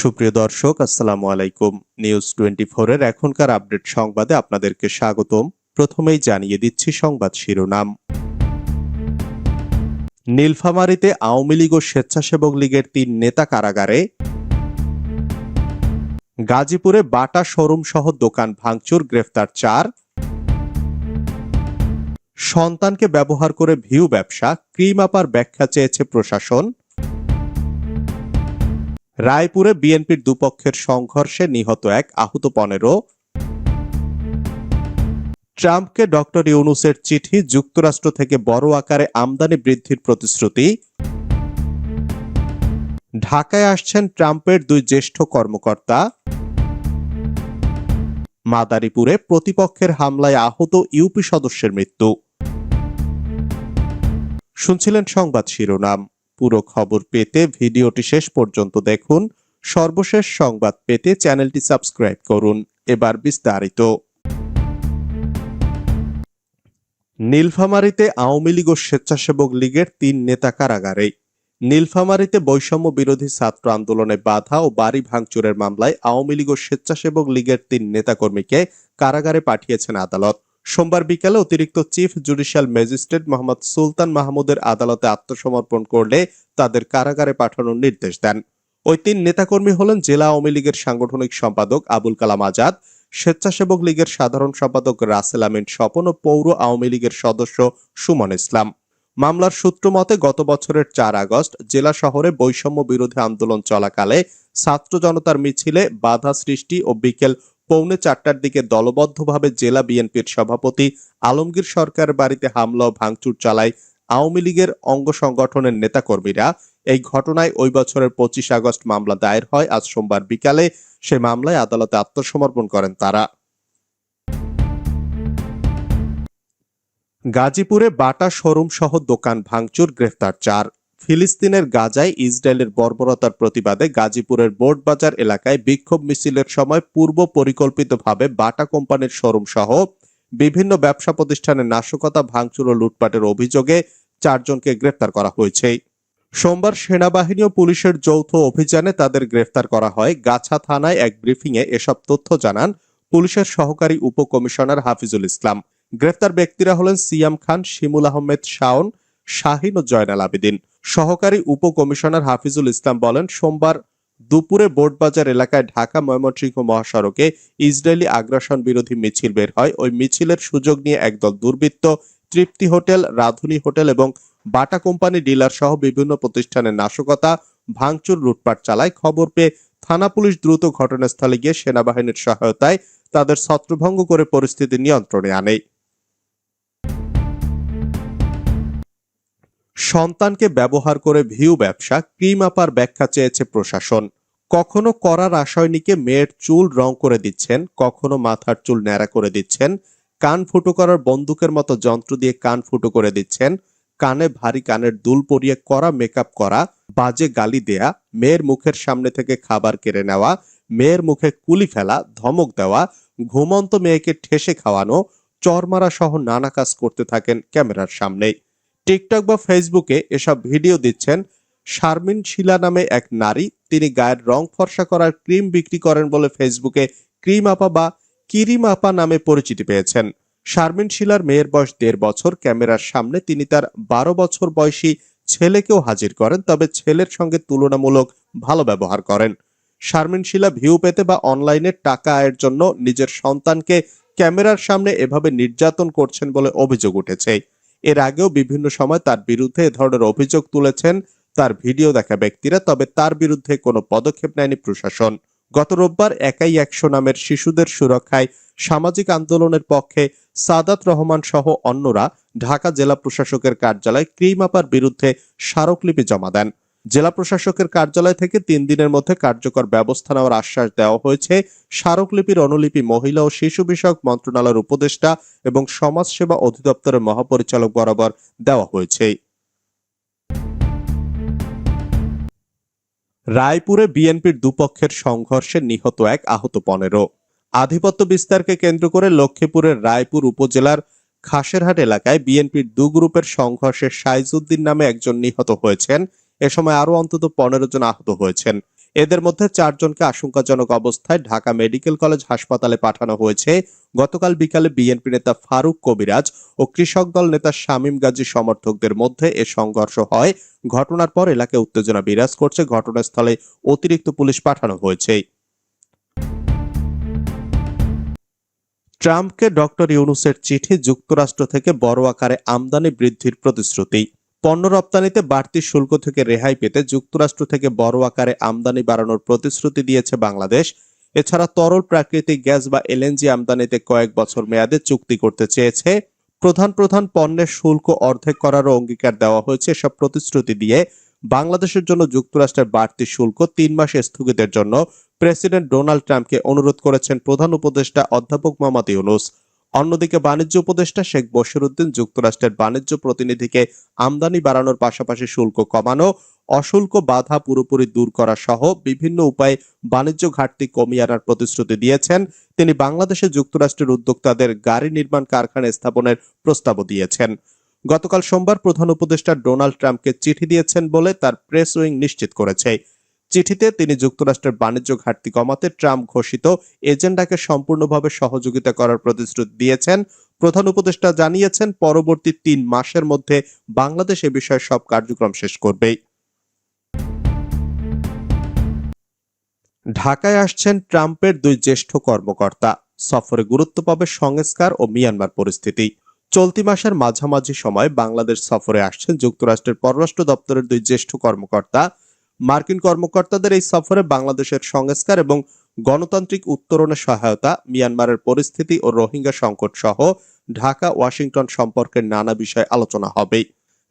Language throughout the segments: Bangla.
সুপ্রিয় দর্শক, আসসালামু আলাইকুম। নিউজ টোয়েন্টি ফোরের এখনকার আপডেট সংবাদে আপনাদেরকে স্বাগতম। প্রথমেই জানিয়ে দিচ্ছি সংবাদ শিরোনাম। নীলফামারীতে আওয়ামী লীগ ও স্বেচ্ছাসেবক লীগের তিন নেতা কারাগারে। গাজীপুরে বাটা শোরুম সহ দোকান ভাঙচুর, গ্রেফতার চার। সন্তানকে ব্যবহার করে ভিউ ব্যবসা, ক্রিম আপার ব্যাখ্যা চেয়েছে প্রশাসন। রায়পুরে বিএনপির দুপক্ষের সংঘর্ষে নিহত এক আহত পনেরো। ট্রাম্পকে ডক্টর ইউনুসের চিঠি যুক্তরাষ্ট্র থেকে বড় আকারে আমদানি বৃদ্ধির প্রতিশ্রুতি। ঢাকায় আসছেন ট্রাম্পের দুই জ্যেষ্ঠ কর্মকর্তা। মাদারীপুরে প্রতিপক্ষের হামলায় আহত ইউপি সদস্যের মৃত্যু। শুনছিলেন সংবাদ শিরোনাম। পুরো খবর পেতে ভিডিওটি শেষ পর্যন্ত দেখুন। সর্বশেষ সংবাদ পেতে চ্যানেলটি সাবস্ক্রাইব করুন। এবার বিস্তারিত। নীলফামারীতে আওয়ামী লীগ ও স্বেচ্ছাসেবক লীগের তিন নেতা কারাগারে। নীলফামারীতে বৈষম্য বিরোধী ছাত্র আন্দোলনে বাধা ও বাড়ি ভাঙচুরের মামলায় আওয়ামী লীগ ও স্বেচ্ছাসেবক লীগের তিন নেতাকর্মীকে কারাগারে পাঠিয়েছেন আদালত। সোমবার বিকালে অতিরিক্ত chief judicial magistrate Mohammad Sultan মাহমুদের আদালতে আত্মসমর্পণ করলে তাদের কারাগারে পাঠানোর নির্দেশ দেন। ওই তিন নেতাকর্মী হলেন জেলা আওয়ামী লীগের সাংগঠনিক সম্পাদক আবুল কালাম আজাদ, স্বেচ্ছাসেবক লীগের সাধারণ সম্পাদক রাসেল আমিন স্বপন ও পৌর আওয়ামী লীগের সদস্য সুমন ইসলাম। মামলার সূত্র মতে, গত বছরের চার আগস্ট জেলা শহরে বৈষম্য বিরোধী আন্দোলন চলাকালে ছাত্র জনতার মিছিলে বাধা সৃষ্টি ও বিকেল পৌনে চারটার দিকে দলবদ্ধভাবে জেলা বিএনপির সভাপতি আলমগীর সরকার বাড়িতে হামলা ও ভাঙচুর চালায় আওয়ামী লীগের অঙ্গ সংগঠনের নেতাকর্মীরা। এই ঘটনায় ওই বছরের পঁচিশ আগস্ট মামলা দায়ের হয়। আজ সোমবার বিকালে সে মামলায় আদালতে আত্মসমর্পণ করেন তারা। গাজীপুরে বাটা শোরুম সহ দোকান ভাঙচুর, গ্রেফতার চার। ফিলিস্তিনের গাজায় ইসরায়েলের বর্বরতার প্রতিবাদে গাজীপুরের বোর্ডবাজার এলাকায় বিক্ষোভ মিছিলের সময় পূর্ব পরিকল্পিতভাবে বাটা কোম্পানির শোরুম সহ বিভিন্ন ব্যবসা প্রতিষ্ঠানের নাশকতা, ভাঙচুর ও লুটপাটের অভিযোগে চারজনকে গ্রেফতার করা হয়েছে। সোমবার সেনাবাহিনী ও পুলিশের যৌথ অভিযানে তাদের গ্রেফতার করা হয়। গাছা থানায় এক ব্রিফিংয়ে এসব তথ্য জানান পুলিশের সহকারী উপকমিশনার হাফিজুল ইসলাম। গ্রেফতার ব্যক্তিরা হলেন সিয়াম খান, শিমুল আহমেদ শাওন শাহিন ও জয়নাল আবেদিন। সহকারী উপকমিশনার হাফিজুল ইসলাম বলেন, সোমবার দুপুরে বোর্ডবাজার এলাকায় ঢাকা ময়মনসিংহ মহাসড়কে ইসরায়েলি আগ্রাসন বিরোধী মিছিল বের হয়। ওই মিছিলের সুযোগ নিয়ে একদল দুর্বৃত্ত, তৃপ্তি হোটেল, রাধুনী হোটেল এবং বাটা কোম্পানি ডিলার সহ বিভিন্ন প্রতিষ্ঠানের নাশকতা, ভাঙচুর, লুটপাট চালায়। খবর পেয়ে থানা পুলিশ দ্রুত ঘটনাস্থলে গিয়ে সেনাবাহিনীর সহায়তায় তাদের ছত্রভঙ্গ করে পরিস্থিতি নিয়ন্ত্রণে আনে। সন্তানকে ব্যবহার করে ভিউ ব্যবসা ক্রিম আপার ব্যাখ্যা চেয়েছে প্রশাসন। কখনো কড়া রাসায়নিকে মেয়ের চুল রং করে দিচ্ছেন, কখনো মাথার চুল ন্যাড়া করে দিচ্ছেন, কান ফুটো করার বন্দুকের মতো যন্ত্র দিয়ে কান ফুটো করে দিচ্ছেন, কানে ভারী কানের দুল পরিয়ে করা মেকআপ করা, বাজে গালি দেয়া, মেয়ের মুখের সামনে থেকে খাবার কেড়ে নেওয়া, মেয়ের মুখে কুলি ফেলা, ধমক দেওয়া, ঘুমন্ত মেয়েকে ঠেসে খাওয়ানো, চরমারা সহ নানা কাজ করতে থাকেন ক্যামেরার সামনেই। টিকটক বা ফেসবুকে এসব ভিডিও দিচ্ছেন শারমিন শিলা নামে এক নারী। তিনি গায়ের রং ফর্সা করার ক্রিম বিক্রি করেন বলে ফেসবুকে ক্রিম আপা বা কিরিম আপা নামে পরিচিতি পেয়েছেন। শারমিন শিলার মেয়ের বয়স দেড় বছর। ক্যামেরার সামনে তিনি তার বারো বছর বয়সী ছেলেকেও হাজির করেন, তবে ছেলের সঙ্গে তুলনামূলক ভালো ব্যবহার করেন। শারমিন শিলা ভিউ পেতে বা অনলাইনে টাকা আয়ের জন্য নিজের সন্তানকে ক্যামেরার সামনে এভাবে নির্যাতন করছেন বলে অভিযোগ উঠেছে। এর আগেও বিভিন্ন সময় তার বিরুদ্ধে এ ধরনের অভিযোগ তুলেছেন। তার ভিডিও দেখা ব্যক্তিরা, তবে তার বিরুদ্ধে কোনো পদক্ষেপ নেয়নি প্রশাসন। গত রোববার একাই একশো নামের শিশুদের সুরক্ষায় সামাজিক আন্দোলনের পক্ষে সাদাত রহমান সহ অন্যরা ঢাকা জেলা প্রশাসকের কার্যালয় ক্রিমাপার বিরুদ্ধে স্মারকলিপি জমা দেন। জেলা প্রশাসকের কার্যালয় থেকে তিন দিনের মধ্যে কার্যকর ব্যবস্থা নেওয়ার আশ্বাস দেওয়া হয়েছে। স্মারকলিপির অনুলিপি মহিলা ও শিশু বিষয়ক মন্ত্রণালয়ের উপদেষ্টা এবং সমাজসেবা অধিদপ্তরের মহাপরিচালক বরাবর দেওয়া হয়েছে। রায়পুরে বিএনপির দুপক্ষের সংঘর্ষে নিহত এক আহত পনেরো। আধিপত্য বিস্তারকে কেন্দ্র করে লক্ষ্মীপুরের রায়পুর উপজেলার খাসেরহাট এলাকায় বিএনপির দু গ্রুপের সংঘর্ষে সাইজুদ্দিন নামে একজন নিহত হয়েছেন। এ সময় আরও অন্তত পনেরো জন আহত হয়েছেন। এদের মধ্যে চারজনকে আশঙ্কাজনক অবস্থায় ঢাকা মেডিকেল কলেজ হাসপাতালে পাঠানো হয়েছে। গতকাল বিকালে বিএনপি নেতা ফারুক কবিরাজ ও কৃষক দল নেতা শামীম গাজী সমর্থকদের মধ্যে এ সংঘর্ষ হয়। ঘটনার পর এলাকায় উত্তেজনা বিরাজ করছে। ঘটনাস্থলে অতিরিক্ত পুলিশ পাঠানো হয়েছে। ট্রাম্পকে ডক্টর ইউনুসের চিঠি যুক্তরাষ্ট্র থেকে বড় আকারে আমদানি বৃদ্ধির প্রতিশ্রুতি। পণ্য রপ্তানিতে বাড়তি শুল্ক থেকে রেহাই পেতে যুক্তরাষ্ট্র থেকে বড় আকারে আমদানি বাড়ানোর প্রতিশ্রুতি দিয়েছে বাংলাদেশ। এছাড়া তরল প্রাকৃতিক গ্যাস বা এলএনজি আমদানিতে কয়েক বছর মেয়াদে চুক্তি করতে চেয়েছে। প্রধান প্রধান পণ্যের শুল্ক অর্ধেক করারও অঙ্গীকার দেওয়া হয়েছে এসব প্রতিশ্রুতি দিয়ে। বাংলাদেশের জন্য যুক্তরাষ্ট্রের বাড়তি শুল্ক তিন মাস স্থগিতের জন্য প্রেসিডেন্ট ডোনাল্ড ট্রাম্পকে অনুরোধ করেছেন প্রধান উপদেষ্টা অধ্যাপক মোহাম্মদ ইউনুস। অন্যদিকে বাণিজ্য উপদেষ্টা শেখ বশিরউদ্দিন যুক্তরাষ্ট্রের বাণিজ্য প্রতিনিধিকে আমদানি বাড়ানোর পাশাপাশি শুল্ক কমানো, অশুল্ক বাধা পুরোপুরি দূর করা সহ বিভিন্ন উপায়ে বাণিজ্য ঘাটতি কমিয়ে আনার প্রতিশ্রুতি দিয়েছেন। তিনি বাংলাদেশে যুক্তরাষ্ট্রের উদ্যোক্তাদের গাড়ি নির্মাণ কারখানা স্থাপনের প্রস্তাবও দিয়েছেন। গতকাল সোমবার প্রধান উপদেষ্টা ডোনাল্ড ট্রাম্পকে চিঠি দিয়েছেন বলে তার প্রেস উইং নিশ্চিত করেছে। চিঠিতে তিনি যুক্তরাষ্ট্রের বাণিজ্য ঘাটতি কমাতে ট্রাম্প ঘোষিত এজেন্ডাকে সম্পূর্ণভাবে সহযোগিতা করার প্রতিশ্রুতি দিয়েছেন। প্রধান উপদেষ্টা জানিয়েছেন, পরবর্তী তিন মাসের মধ্যে বাংলাদেশ এ বিষয়ে সব কার্যক্রম শেষ করবে ঢাকায় আসছেন ট্রাম্পের দুই জ্যেষ্ঠ কর্মকর্তা। সফরে গুরুত্ব পাবে সংস্কার ও মিয়ানমার পরিস্থিতি। চলতি মাসের মাঝামাঝি সময় বাংলাদেশ সফরে আসছেন যুক্তরাষ্ট্রের পররাষ্ট্র দপ্তরের দুই জ্যেষ্ঠ কর্মকর্তা। মার্কিন কর্মকর্তাদের এই সফরে বাংলাদেশের সংস্কার এবং গণতান্ত্রিক উত্তরণে সহায়তা, মিয়ানমারের পরিস্থিতি ও রোহিঙ্গা সংকট সহ ঢাকা, ওয়াশিংটন সম্পর্কের নানা বিষয়ে আলোচনা হবে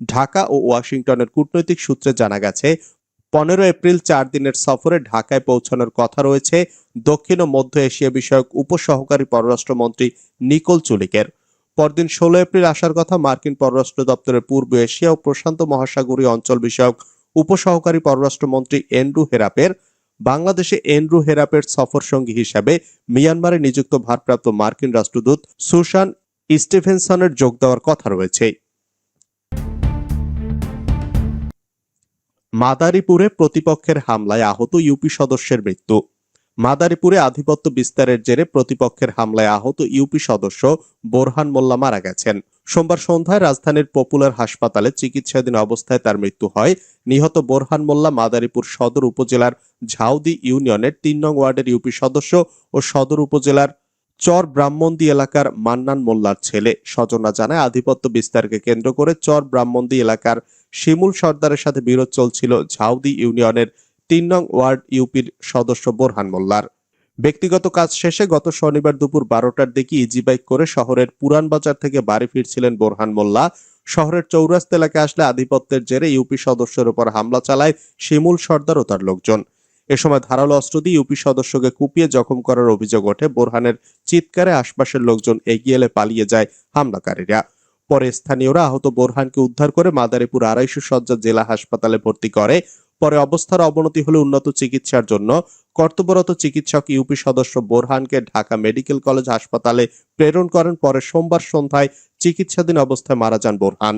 ঢাকা ও ওয়াশিংটনের কূটনৈতিক সূত্রে জানা গেছে পনেরো এপ্রিল চার দিনের সফরে ঢাকায় পৌঁছানোর কথা রয়েছে দক্ষিণ ও মধ্য এশিয়া বিষয়ক উপসহকারী পররাষ্ট্রমন্ত্রী নিকোল চুলিকের। পরদিন ষোলো এপ্রিল আসার কথা মার্কিন পররাষ্ট্র দপ্তরের পূর্ব এশিয়া ও প্রশান্ত মহাসাগরীয় অঞ্চল বিষয়ক উপসহকারী পররাষ্ট্রমন্ত্রী এন্ড্রু হেরাপের, বাংলাদেশে এন্ড্রু হেরাপের সফর সঙ্গী হিসাবে মিয়ানমারে নিযুক্ত ভারপ্রাপ্ত মার্কিন রাষ্ট্রদূত সুশান স্টিফেনসনের যোগ দেওয়ার কথা রয়েছে। মাদারীপুরে প্রতিপক্ষের হামলায় আহত ইউপি সদস্যের মৃত্যু। মাদারীপুরে আধিপত্য বিস্তারের জেরে প্রতিপক্ষের হামলায় আহত ইউপি সদস্য বোরহান মোল্লা মারা গেছেন। সোমবার সন্ধ্যায় রাজধানীর পপুলার হাসপাতালে চিকিৎসাধীন অবস্থায় তার মৃত্যু হয়। নিহত বোরহান মোল্লা মাদারীপুর সদর উপজেলার ঝাউদি ইউনিয়নের তিন নং ওয়ার্ডের ইউপি সদস্য ও সদর উপজেলার চর ব্রাহ্মণদী এলাকার মান্নান মোল্লার ছেলে। স্বজনরা জানায়, আধিপত্য বিস্তারকে কেন্দ্র করে চর ব্রাহ্মণদী এলাকার শিমুল সর্দারের সাথে বিরোধ চলছিল ঝাউদি ইউনিয়নের তিন নং ওয়ার্ড ইউপির সদস্য বোরহান মোল্লার। ব্যক্তিগত কাজ শেষে গত শনিবার দুপুর বারোটার দিকে ইজি বাইক করে শহরের পুরান বাজার থেকে বাড়ি ফিরছিলেন বোরহান মোল্লা। শহরের চৌরাস্তা এলাকায় আসলে আধিপত্যের জেরে ইউপি সদস্যের উপর হামলা চালায় শিমুল সর্দার ও তার লোকজন। এ সময় ধারালো অস্ত্র দিয়ে ইউপি সদস্যকে কুপিয়ে জখম করার অভিযোগ ওঠে বোরহানের চিৎকারে আশপাশের লোকজন এগিয়ে এলে পালিয়ে যায় হামলাকারীরা। পরে স্থানীয়রা আহত বোরহানকে উদ্ধার করে মাদারীপুর আড়াইশো সজ্জা জেলা হাসপাতালে ভর্তি করে। পরে অবস্থার অবনতি হলে উন্নত চিকিৎসার জন্য কর্তব্যরত চিকিৎসক ইউপি সদস্য বোরহানকে ঢাকা মেডিকেল কলেজ হাসপাতালে প্রেরণ করেন। পরে সোমবার সন্ধ্যায় চিকিৎসাধীন অবস্থায় মারা যান বোরহান।